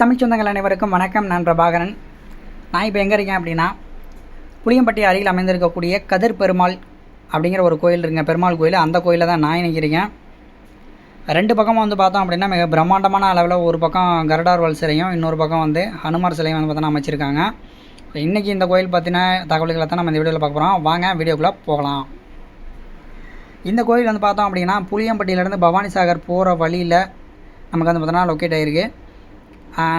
தமிழ் சொந்தங்கள் அனைவருக்கும் வணக்கம். நான் பிரபாகரன். நான் இப்போ எங்கே இருக்கேன் அப்படின்னா புளியம்பட்டி அருகில் அமைந்திருக்கக்கூடிய கதிர் பெருமாள் அப்படிங்கிற ஒரு கோயில் இருக்குங்க. பெருமாள் கோயில். அந்த கோயிலில் தான் நான் நினைக்கிறேன் ரெண்டு பக்கமும் வந்து பார்த்தோம் அப்படின்னா மிக பிரம்மாண்டமான அளவில் ஒரு பக்கம் கருடார்வல் சிலையும் இன்னொரு பக்கம் வந்து ஹனுமார் சிலையும் வந்து பார்த்தோன்னா அமைச்சிருக்காங்க. இன்றைக்கி இந்த கோயில் பற்றின தகவல்களை தான் நம்ம இந்த வீடியோவில் பார்க்க போகிறோம் வாங்க வீடியோக்குள்ளே போகலாம். இந்த கோயில் வந்து பார்த்தோம் அப்படின்னா புளியம்பட்டியிலேருந்து பவானி சாகர் போகிற வழியில் நமக்கு வந்து பார்த்தோன்னா லொக்கேட் ஆகிருக்கு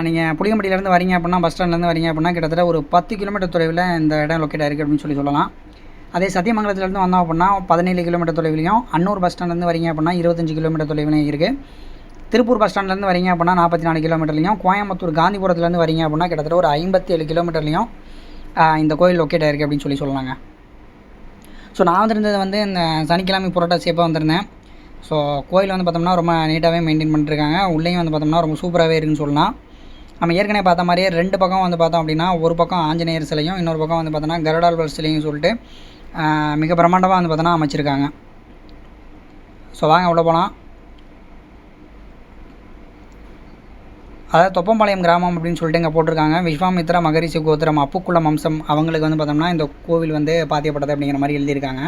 நீங்கள் புளியம்பட்டியிலேருந்து வரீங்க அப்படின்னா பஸ் ஸ்டாண்ட்லேருந்து வரீங்க அப்படின்னா கிட்டத்தட்ட ஒரு பத்து கிலோமீட்டர் தொலைவில் இந்த இடம் லொக்கேட் ஆகிருக்கு அப்படின்னு சொல்லி சொல்லலாம். அதே சத்தியமங்கலத்துலேருந்து வந்தோம் அப்படின்னா பதினேழு கிலோமீட்டர் தொலைவிலையும் அன்னூர் பஸ் ஸ்டாண்ட்லேருந்து வரீங்க அப்படின்னா இருபத்தஞ்சு கிலோமீட்டர் தொலைவிலையும் இருக்குது திருப்பூர் பஸ் ஸ்டாண்ட்லேருந்து வரீங்க அப்படின்னா நாற்பத்தி நாலு கிலோமீட்டர்லையும் கோயம்புத்தூர் காந்திபுரத்துலேருந்து வரீங்க அப்படின்னா கிட்டத்தட்ட ஒரு ஐம்பத்தி ஏழு கிலோமீட்டர்லையும் இந்த கோயில் லொக்கேட் ஆகிருக்கு அப்படின்னு சொல்லி சொல்லலாங்க ஸோ நான் வந்திருந்தது வந்து இந்த சனிக்கிழமை புரோட்டா சேப்பாக வந்திருந்தேன். ஸோ கோயில் வந்து பார்த்தோம்னா ரொம்ப நீட்டாகவே மெயின்டைன் பண்ணிருக்காங்க உள்ளேயும் வந்து பார்த்தோம்னா ரொம்ப சூப்பராகவே இருக்குன்னு சொல்லலாம். நம்ம ஏற்கனவே பார்த்த மாதிரியே ரெண்டு பக்கம் வந்து பார்த்தோம் அப்படின்னா ஒரு பக்கம் ஆஞ்சநேயர் சிலையும் இன்னொரு பக்கம் வந்து பார்த்தோன்னா கருடால்வர் சிலையும் சொல்லிட்டு மிக பிரம்மாண்டமாக வந்து பார்த்தோன்னா அமைச்சிருக்காங்க. ஸோ வாங்க உள்ளே போகலாம் அதாவது தொப்பம்பாளையம் கிராமம் அப்படின்னு சொல்லிட்டு இங்கே போட்டிருக்காங்க. விஸ்வாமித்ரா மகரிஷி கோத்திரம் அப்புக்குள்ள வம்சம் அவங்களுக்கு வந்து பார்த்தோம்னா இந்த கோவில் வந்து பாத்தியப்பட்டது அப்படிங்கிற மாதிரி எழுதியிருக்காங்க.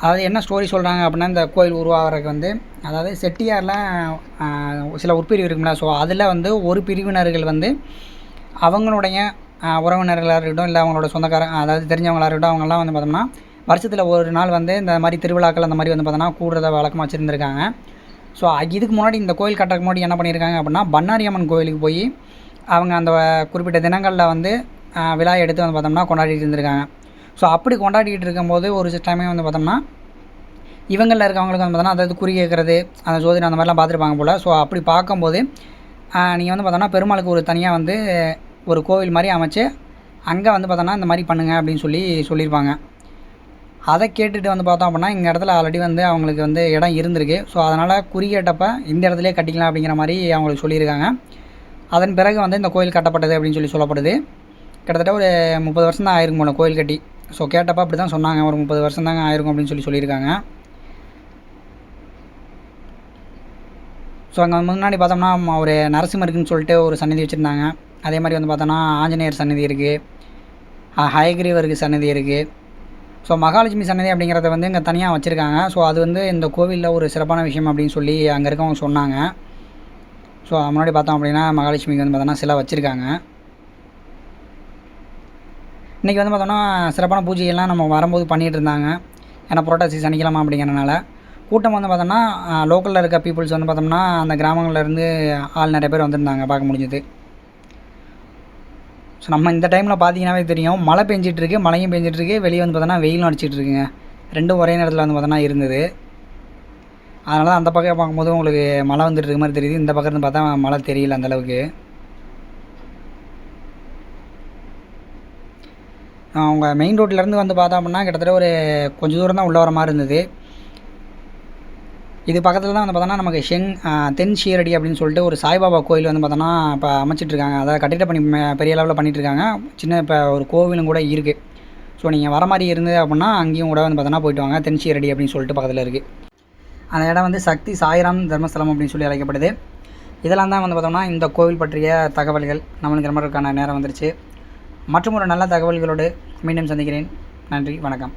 அதாவது என்ன ஸ்டோரி சொல்கிறாங்க அப்படின்னா இந்த கோயில் உருவாகிறதுக்கு வந்து அதாவது செட்டியாரெலாம் சில உட்பிரிவு இருக்குங்களா ஸோ அதில் வந்து ஒரு பிரிவினர்கள் வந்து அவங்களுடைய உறவினர்களாக இருக்கட்டும் இல்லை அவங்களோட சொந்தக்கார அதாவது தெரிஞ்சவங்களாக இருக்கட்டும் அவங்கெல்லாம் வந்து பார்த்தோம்னா வருஷத்தில் ஒரு நாள் வந்து இந்த மாதிரி திருவிழாக்கள் அந்த மாதிரி வந்து பார்த்தோன்னா கூடுறத வழக்கமாக வச்சுருந்துருக்காங்க. ஸோ இதுக்கு முன்னாடி இந்த கோயில் கட்டுறதுக்கு முன்னாடி என்ன பண்ணியிருக்காங்க அப்படின்னா பண்ணாரியம்மன் கோயிலுக்கு போய் அவங்க அந்த குறிப்பிட்ட தினங்களில் வந்து விழா எடுத்து வந்து பார்த்தோம்னா கொண்டாடிட்டு இருந்திருக்காங்க. ஸோ அப்படி கொண்டாடிக்கிட்டு இருக்கும்போது ஒரு சில டைமே வந்து பார்த்தோம்னா இவங்களில் இருக்கவங்களுக்கு வந்து பார்த்தோன்னா அதாவது குறி கேட்குறது அந்த ஜோதிடம் அந்த மாதிரிலாம் பார்த்துருப்பாங்க போல். ஸோ அப்படி பார்க்கும்போது நீங்கள் வந்து பார்த்தோன்னா பெருமாளுக்கு ஒரு தனியாக வந்து ஒரு கோவில் மாதிரி அமைச்சு அங்கே வந்து பார்த்தோன்னா இந்த மாதிரி பண்ணுங்க அப்படின்னு சொல்லி சொல்லியிருப்பாங்க. அதை கேட்டுட்டு வந்து பார்த்தோம் அப்படின்னா இந்த இடத்துல ஆல்ரெடி வந்து அவங்களுக்கு வந்து இடம் இருந்திருக்கு. ஸோ அதனால் குறியேட்டப்ப இந்த இடத்துலேயே கட்டிக்கலாம் அப்படிங்கிற மாதிரி அவங்களுக்கு சொல்லியிருக்காங்க. அதன் பிறகு வந்து இந்த கோயில் கட்டப்பட்டது அப்படின்னு சொல்லி சொல்லப்படுது. கிட்டத்தட்ட ஒரு முப்பது வருஷம் தான் ஆயிருக்கும் போல கோயில் கட்டி. ஸோ கேட்டப்போ அப்படி தான் சொன்னாங்க. ஒரு முப்பது வருஷம் தாங்க ஆயிருக்கும் அப்படின்னு சொல்லி சொல்லியிருக்காங்க. ஸோ அங்கே முன்னாடி பார்த்தோம்னா ஒரு நரசிம்மருக்குன்னு சொல்லிட்டு ஒரு சன்னதி வச்சுருந்தாங்க. அதே மாதிரி வந்து பார்த்தோன்னா ஆஞ்சநேயர் சன்னதி இருக்குது ஹயக்ரீவருக்கு சன்னதி இருக்குது ஸோ மகாலட்சுமி சன்னதி அப்படிங்கிறத வந்து இங்கே தனியாக வச்சுருக்காங்க. ஸோ அது வந்து இந்த கோவிலில் ஒரு சிறப்பான விஷயம் அப்படின்னு சொல்லி அங்கே இருக்கவங்க சொன்னாங்க. ஸோ முன்னாடி பார்த்தோம் அப்படின்னா மகாலட்சுமிக்கு வந்து பார்த்தோன்னா சிலை வச்சுருக்காங்க. இன்றைக்கி வந்து பார்த்தோன்னா சிறப்பான பூஜையெல்லாம் நம்ம வரும்போது பண்ணிகிட்டு இருந்தாங்க ஏன்னா புரோட்டாசி சனிக்கிழமை அப்படிங்கிறனால. கூட்டம் வந்து பார்த்தோம்னா லோக்கலில் இருக்க பீப்புள்ஸ் வந்து பார்த்தோம்னா அந்த கிராமங்கள்லேருந்து ஆள் நிறைய பேர் வந்திருந்தாங்க பார்க்க முடிஞ்சது. ஸோ நம்ம இந்த டைமில் பார்த்தீங்கன்னாவே தெரியும் மழை பெஞ்சிட்ருக்கு மழையும் பெஞ்சிட்ருக்கு வெளியே வந்து பார்த்தோன்னா வெயிலும் அடிச்சிட்ருக்குங்க. ரெண்டும் ஒரே நேரத்தில் வந்து பார்த்தோன்னா இருந்தது. அதனால அந்த பக்கம் பார்க்கும்போது உங்களுக்கு மழை வந்துட்டு இருக்க மாதிரி தெரியுது. இந்த பக்கத்துலேருந்து பார்த்தா மழை தெரியல அந்தளவுக்கு அவங்க மெயின் ரோட்லேருந்து வந்து பார்த்தோம் அப்படின்னா கிட்டத்தட்ட ஒரு கொஞ்சம் தூரம் தான் உள்ளே வர மாதிரி இருந்தது. இது பக்கத்தில் தான் வந்து பார்த்தோன்னா நமக்கு ஷெங் தென் ஷீரடி அப்படின்னு சொல்லிட்டு ஒரு சாய்பாபா கோயில் வந்து பார்த்தோன்னா இப்போ அமைச்சிட்ருக்காங்க. அதாவது கட்டிட பணி பெரிய லெவலில் பண்ணிகிட்ருக்காங்க சின்ன இப்போ ஒரு கோவிலும் கூட இருக்குது ஸோ நீங்கள் வர மாதிரி இருந்தது அப்படின்னா அங்கேயும் கூட வந்து பார்த்தோன்னா போயிட்டு வாங்க. தென் ஷீரடி அப்படின்னு சொல்லிட்டு பக்கத்தில் இருக்குது அந்த இடம் வந்து சக்தி சாய்ராம் தர்மஸ்தலம் அப்படின்னு சொல்லி அழைக்கப்படுது. இதெல்லாம் தான் வந்து பார்த்தோம்னா இந்த கோவில் பற்றிய தகவல்கள். நம்மளுக்கு ரொம்ப நேரம் வந்துருச்சு. மற்றும் ஒரு நல்ல தகவல்களோடு மீண்டும் சந்திக்கிறேன். நன்றி வணக்கம்.